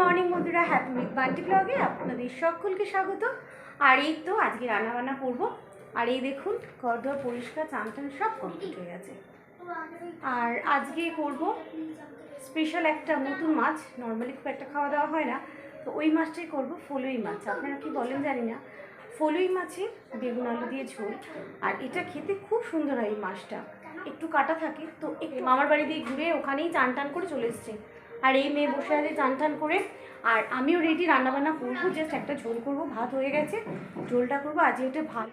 Morning বন্ধুরা happy with Bunty ব্লগে আপনাদের সকলকে স্বাগত। আর এই তো আজকে রান্না বান্না করব। আর এই দেখুন ঘর দর পরিষ্কার চান টান সব কমপ্লিট হয়ে গেছে। আর আজকে করব স্পেশাল একটা নতুন মাছ। নর্মালি খুব একটা খাওয়া দাওয়া হয় না। তো ওই মাছটাই করব, ফলুই মাছ। আপনারা কি বলেন জানি না। ফলুই মাছের বেগুন আলু দিয়ে ঝোল। আর এটা খেতে খুব সুন্দর হয় এই মাছটা। একটু কাটা থাকে, তো একটু মামার বাড়ি দিয়ে ঘুরে ওখানেই চান টান করে চলে এসছে। আর এই মেয়ে বসে আছে চান টান করে। আর আমিও রেডি রান্নাবান্না করব জাস্ট একটা ঝোল করব, ভাত হয়ে গেছে, ঝোলটা করব আজকে একটা ভালো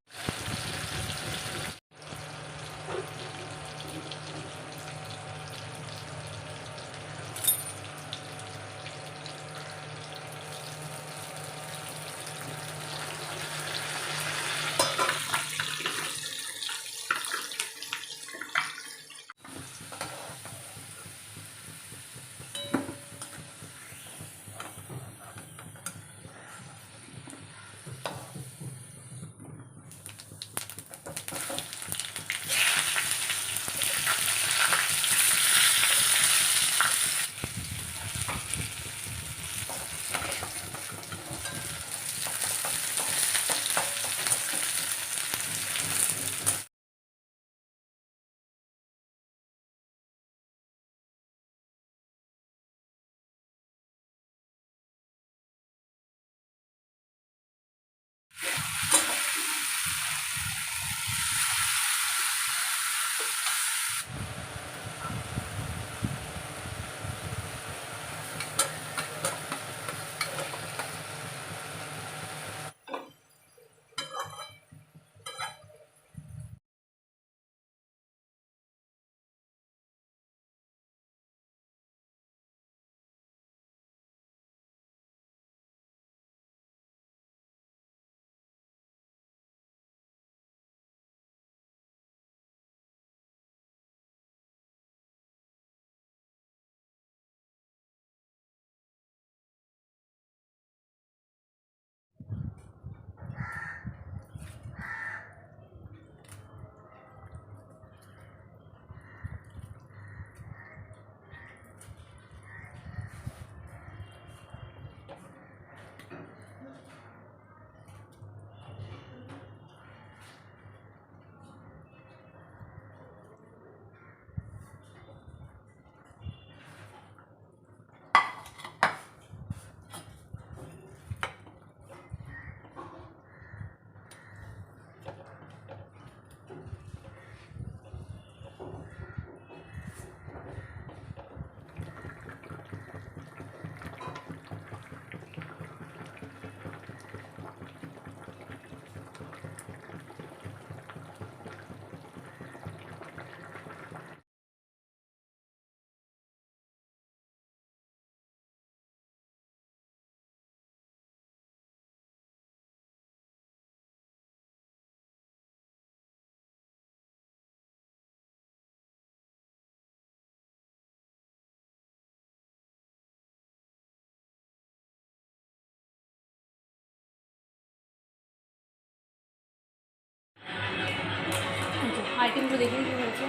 আইটেমগুলো দেখে কি হয়েছে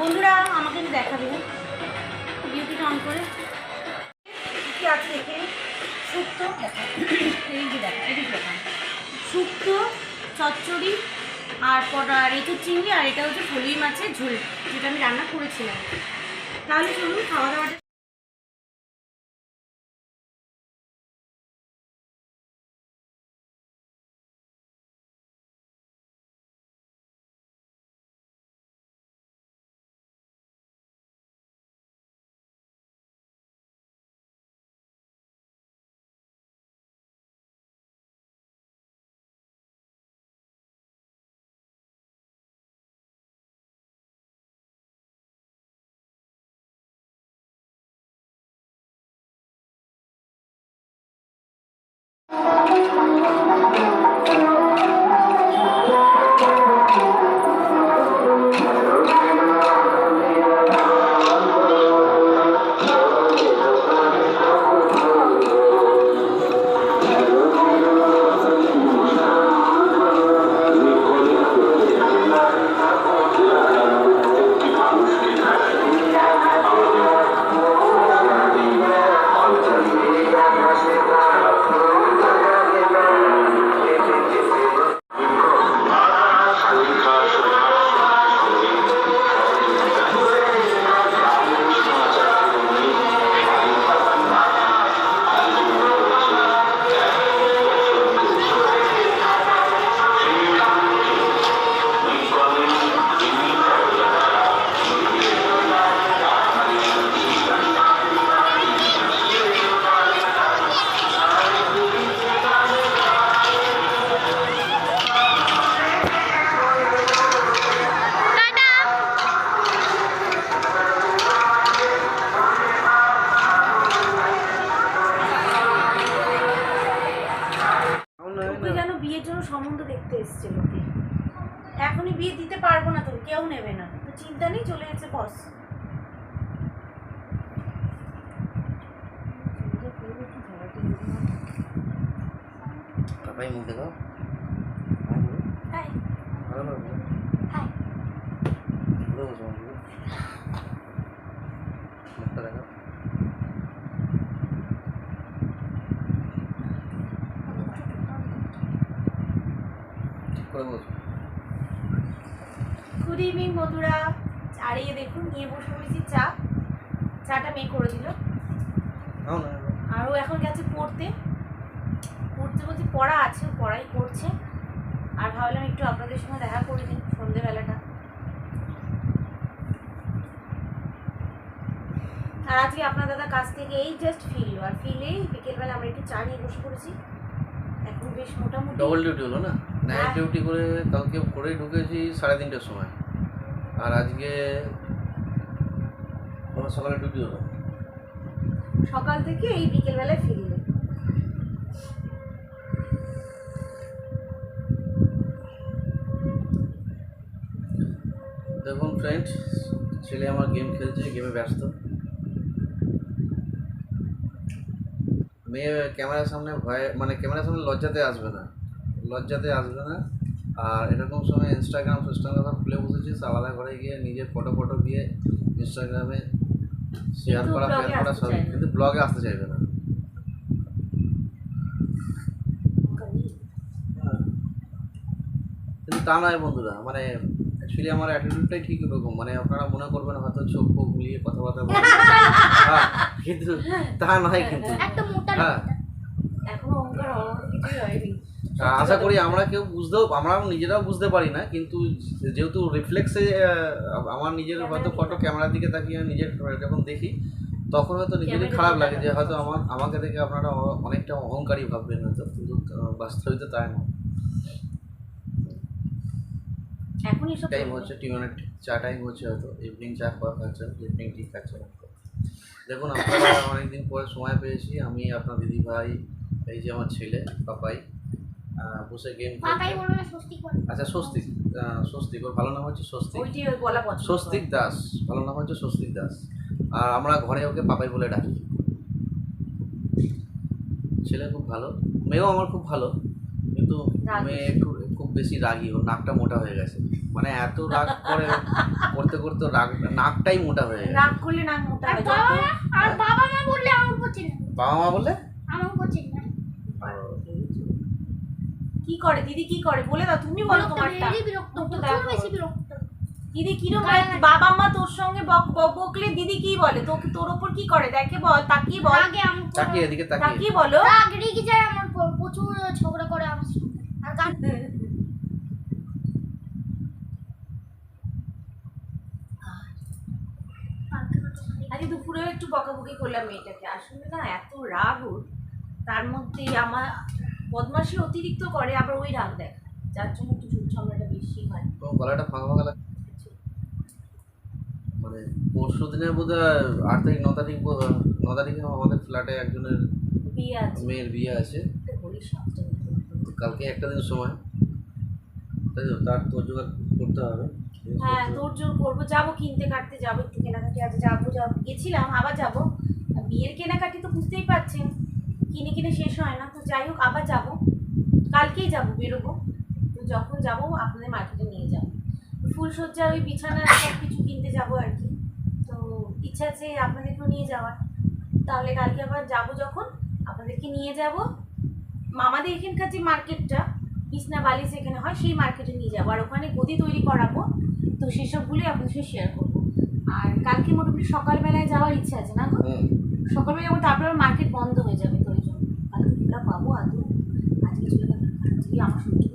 বন্ধুরা, আমাকে একটু দেখাবে বিউটিটা অন করে। কি আছে দেখে শুক্তো দেখা। এই যে দেখা এদিকে দেখা। শুক্তো চচ্চড়ি, আর আর এটা চিংড়ি, আর এটা হচ্ছে ফলুই মাছের ঝোল, যেটা আমি রান্না করেছিলাম। তাহলে চলুন, খাওয়া দাওয়াটা Música নেবে না। তো চিন্তা নেই চলে গেছে বস পাপাই মুখ দেখাও। হাই ভালো হাই ঘুরে বসো মুখটা করে বসো গুড ইভিনিং বন্ধুরা। আর এই দেখুন নিয়ে বসে পড়েছি চা। চাটা মেয়ে করে দিল। আর ও এখন গেছে পড়তে। পড়তে বলতে পড়া আছে ও পড়াই করছে। আর ভাবলাম একটু আপনাদের সঙ্গে দেখা করে দিন সন্ধেবেলাটা। আর আজকে আপনার দাদা কাছ থেকে এই জাস্ট ফিরলো। আর ফিরলেই বিকেলবেলা আমরা একটু চা নিয়ে বসে পড়েছি। এখন বেশ মোটামুটি ডবল ডিউটি হলো না? নাইট। ডিউটি করে কালকে করে ঢুকেছি সাড়ে তিনটের সময়। আর আজকে আমার সকালে ডিউটি হলো। সকাল থেকে এই বিকেলবেলায় ফিরলো। দেখুন ফ্রেন্ড ছেলে আমার গেম খেলছে গেমে ব্যস্ত। মেয়ে ক্যামেরার সামনে ভয়ে মানে ক্যামেরার সামনে লজ্জাতে আসবে না। লজ্জাতে আসবে না। আর এরকম সময় ইনস্টাগ্রাম ফিনস্টাগ্রাম সব খুলে বসেছিস আলাদা করে গিয়ে নিজের ফটো ফটো দিয়ে ইনস্টাগ্রামে শেয়ার করা শেয়ার করা সব কিন্তু ব্লগে আসতে চাইবে না। কিন্তু তা নয় বন্ধুরা মানে অ্যাকচুয়ালি আমার অ্যাটিটিউডটাই ঠিক এরকম মানে আপনারা মনে করবেন হয়তো চোখ ফোক মিলিয়ে কথাবার্তা বলছি। হ্যাঁ, কিন্তু তা নয় কিন্তু। হ্যাঁ। এখনও অহংকার কিছুই হয়নি। আশা করি আমরা কেউ বুঝতেও আমরা নিজেরাও বুঝতে পারি না কিন্তু যেহেতু রিফ্লেক্সে আমার নিজের হয়তো ফটো ক্যামেরার দিকে তাকিয়ে নিজের যখন দেখি তখন হয়তো নিজেরই খারাপ লাগে যে হয়তো আমার আমাকে দেখে আপনারা অনেকটা অহংকারী ভাববেন হয়তো কিন্তু বাস্তবিত তাই না টাইম। হচ্ছে টিউনের চা টাইম হচ্ছে হয়তো ইভিনিং চা খাওয়া খাচ্ছেন ইভিনিং টি খাচ্ছেন দেখুন আপনারা অনেকদিন পরে সময় পেয়েছি আমি আপনার দিদি ভাই এই যে আমার ছেলে পাপাই বসে গেম আচ্ছা স্বস্তিক স্বস্তিক ওর ভালো নাম হচ্ছে স্বস্তিক। স্বস্তিক দাস ভালো নাম হচ্ছে স্বস্তিক দাস। আর আমরা ঘরে ওকে পাপাই বলে ডাকি। ছেলে খুব ভালো মেয়েও আমার খুব ভালো কিন্তু মেয়ে একটু খুব বেশি রাগী ওর নাকটা মোটা হয়ে গেছে। মানে এত রাগ করে করতে করতে রাগ নাকটাই মোটা হয়ে গেছে। রাগ করলে নাক মোটা আর হয় বাবা মা আর বাবা মা বললে আমার উপর চেনে বাবা মা বলে আমার উপর চেনে না কি করে? দিদি কি করে? বলে দাও তুমি বলো তোমারটা। বেশি বিরক্ত। দিদি কীরকম গায়ে- বাবা মা তোর সঙ্গে বক বক- বকলে দিদি কি বলে? তোকে তোর ওপর কি করে? দেখে বল তাকিয়ে বল। আগে আমার তাকিয়ে এদিকে তাকিয়ে। তাকিয়ে বলো। রাগ রেগে যায় আমার উপর প্রচুর ঝগড়া করে আমার সঙ্গে। আর গান আজকে দুপুরেও একটু বকাবকি করলাম মেয়েটাকে। আসলে না এত রাগ ওর। তার মধ্যে আমার বদমাসি অতিরিক্ত করে আবার ওই রাগ দেখা যার জন্য একটু চুপ ঝামেলাটা বেশি হয়। তোমার গলাটা ফাঁকা ফাঁকা লাগে মানে পরশু দিনে বোধ হয় আট তারিখ ন তারিখ ন তারিখে আমাদের ফ্ল্যাটে একজনের বিয়ে আছে। মেয়ের বিয়ে আছে। কালকে একটা দিন সময়। তাই তো তার তোর জোগাড় করতে হবে। হ্যাঁ তোর জোর করব। যাব কিনতে কাটতে যাব একটু কেনাকাটি আজ যাব যাব। গেছিলাম আবার যাব। আর বিয়ের কেনাকাটি তো বুঝতেই পারছেন। কিনে কিনে শেষ হয় না। তো যাই হোক আবার যাব। কালকেই যাব বেরোবো। তো যখন যাব আপনাদের মার্কেটে নিয়ে যাব। ফুলসজ্জা ওই বিছানা সব কিছু কিনতে যাব আর কি। তো ইচ্ছা আছে আপনাদেরকেও নিয়ে যাওয়ার। তাহলে কালকে আবার যাব যখন আপনাদেরকে নিয়ে যাব। আমাদের এখানকার যে মার্কেটটা বিছনা বালি যেখানে হয় সেই মার্কেটে নিয়ে যাব। আর ওখানে গদি তৈরি করাবো। তো সেসবগুলোই আপনাদের সাথে শেয়ার করব। আর কালকে মোটামুটি সকালবেলায় যাওয়ার ইচ্ছা আছে না গো? হুম। সকালবেলা যাব তারপরে মার্কেট বন্ধ হয়ে যাবে। তো ওই জন্য কালকে খোলা পাবো আদৌ আজকে চলে গেলাম আজকে আমার